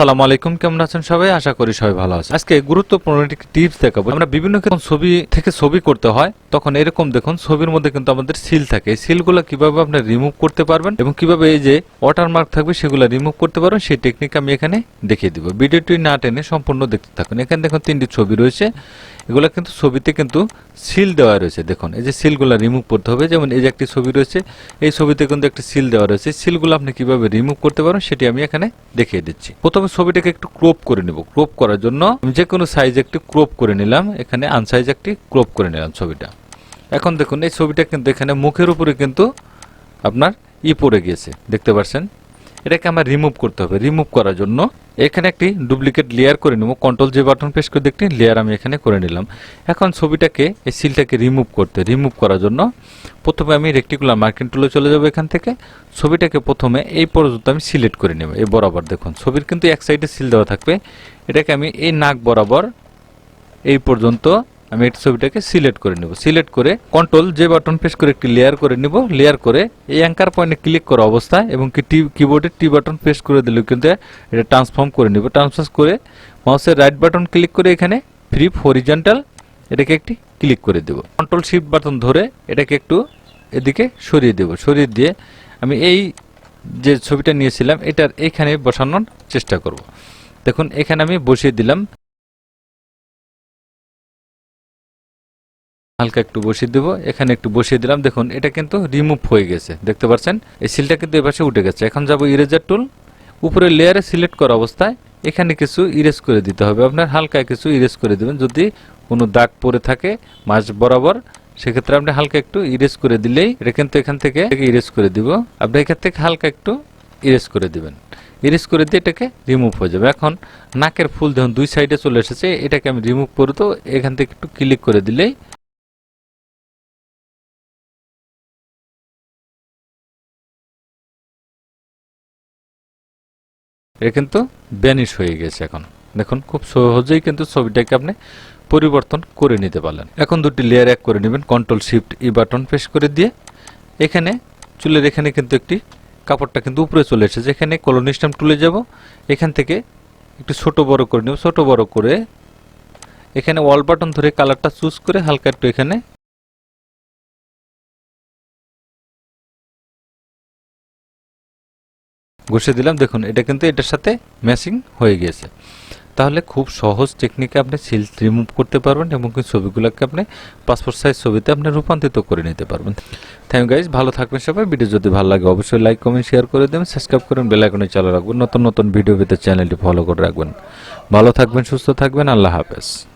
আসসালামু আলাইকুম, কেমন আছেন সবাই? আশা করি সবাই ভালো আছে আজকে গুরুত্বপূর্ণ একটি টিপস দেখাবো। আমরা বিভিন্ন ছবি থেকে ছবি করতে হয়, তখন এরকম দেখুন, ছবির মধ্যে কিন্তু আমাদের সিল থাকে। এই সিলগুলো কীভাবে আপনি রিমুভ করতে পারবেন এবং কীভাবে এই যে ওয়াটারমার্ক থাকবে, সেগুলো রিমুভ করতে পারবেন, সেই টেকনিক আমি এখানে দেখিয়ে দিব। ভিডিওটি না টেনে সম্পূর্ণ দেখতে থাকুন। এখানে দেখুন, তিনটি ছবি রয়েছে। এগুলো কিন্তু ছবিতে কিন্তু সিল দেওয়া রয়েছে। দেখুন, এই যে সিলগুলো রিমুভ করতে হবে। যেমন এই যে একটি ছবি রয়েছে, এই ছবিতে কিন্তু একটি সিল দেওয়া রয়েছে। সিলগুলো আপনি কীভাবে রিমুভ করতে পারেন সেটি আমি এখানে দেখিয়ে দিচ্ছি। প্রথমে ছবিটাকে একটু ক্রপ করে নেব। ক্রপ করার জন্য আমি যে কোনো সাইজ একটি ক্রপ করে নিলাম। এখানে আনসাইজ একটি ক্রপ করে নিলাম ছবিটা। এখন দেখুন, এই ছবিটা কিন্তু এখানে মুখের উপরে কিন্তু আপনার ই পড়ে গিয়েছে। দেখতে পাচ্ছেন এটাকে আমার রিমুভ করতে হবে। রিমুভ করার জন্য এখানে একটি ডুপ্লিকেট লেয়ার করে নেব। কন্ট্রোল যে বাটন প্রেস করে একটি লেয়ার আমি এখানে করে নিলাম। এখন ছবিটাকে, এই সিলটাকে রিমুভ করতে রিমুভ করার জন্য প্রথমে আমি রেক্টিকুলার মার্কিং টুলে চলে যাব এখান থেকে। ছবিটাকে প্রথমে এই পর্যন্ত আমি সিলেক্ট করে নেব। এই বরাবর দেখুন, ছবির কিন্তু এক সাইডে সিল দেওয়া থাকবে। এটাকে আমি এই নাক বরাবর এই পর্যন্ত আমি এই ছবিটাকে সিলেক্ট করে নেব। সিলেক্ট করে কন্ট্রোল যে বাটন প্রেস করে একটি লেয়ার করে নিব। লেয়ার করে এই অ্যাঙ্কার পয়েন্টে ক্লিক করা অবস্থায় এবং কি টি কিবোর্ডে টি বাটন প্রেস করে দিলেও কিন্তু এটা ট্রান্সফর্ম করে নিব। ট্রান্সফার করে মাউসের রাইট বাটন ক্লিক করে এখানে ফ্লিপ হরিজন্টাল এটাকে একটি ক্লিক করে দেব। কন্ট্রোল শিফট বাটন ধরে এটাকে একটু এদিকে সরিয়ে দেব। সরিয়ে দিয়ে আমি এই যে ছবিটা নিয়েছিলাম, এটার এখানে বসানোর চেষ্টা করব। দেখুন, এখানে আমি বসিয়ে দিলাম। হালকা একটু বসিয়ে দেবো। এখানে একটু বসিয়ে দিলাম। দেখুন, এটা কিন্তু রিমুভ হয়ে গেছে। দেখতে পাচ্ছেন? এই সিলটা কিন্তু এপাশে উঠে গেছে। এখন যাব ইরেজার টুল উপরে লেয়ারে সিলেক্ট করা অবস্থায় এখানে কিছু ইরেজ করে দিতে হবে। আপনার হালকা কিছু ইরেজ করে দেবেন। যদি কোনো দাগ পরে থাকে মাঝ বরাবর, সেক্ষেত্রে আপনি হালকা একটু ইরেজ করে দিলেই এটা কিন্তু এখান থেকে ইরেজ করে দিব। আপনি এখান থেকে হালকা একটু ইরেজ করে দিবেন। ইরেজ করে দিয়ে এটাকে রিমুভ হয়ে যাবে। এখন নাকের ফুল দেখুন, দুই সাইডে চলে এসেছে। এটাকে আমি রিমুভ করে তো এখান থেকে একটু ক্লিক করে দিলেই এটা কিন্তু ব্যানিশ হয়ে গেছে এখন। দেখুন, খুব সহজেই কিন্তু ছবিটাকে আপনি পরিবর্তন করে নিতে পারলেন। এখন দুটি লেয়ার এক করে নেবেন control shift E button press করে দিয়ে, এখানে চুলের এখানে কিন্তু একটি কাপড়টা কিন্তু উপরে চলে এসেছে। এখানে কলোনিস্টাম তুলে যাব, এখান থেকে একটু ছোট বড় করে নেব। ছোট বড় করে এখানে ওয়াল বাটন ধরে কালারটা চুজ করে হালকা একটু এখানে ঘষে দিলাম। দেখুন, এটা কিন্তু এটার সাথে ম্যাচিং হয়ে গিয়েছে। তাহলে খুব সহজ টেকনিকে আপনি সিল রিমুভ করতে পারবেন এবং ছবিগুলোকে আপনি পাসপোর্ট সাইজ ছবিতে আপনি রূপান্তরিত করে নিতে পারবেন। থ্যাংক গাইজ ভালো থাকবেন সবাই। ভিডিও যদি ভালো লাগে, অবশ্যই লাইক কমেন্ট শেয়ার করে দেবেন। সাবস্ক্রাইব করুন বেল আইকনে চালু রাখবেন। নতুন নতুন ভিডিও পেতে চ্যানেলটি ফলো করে রাখবেন। ভালো থাকবেন, সুস্থ থাকবেন। আল্লাহ হাফেজ।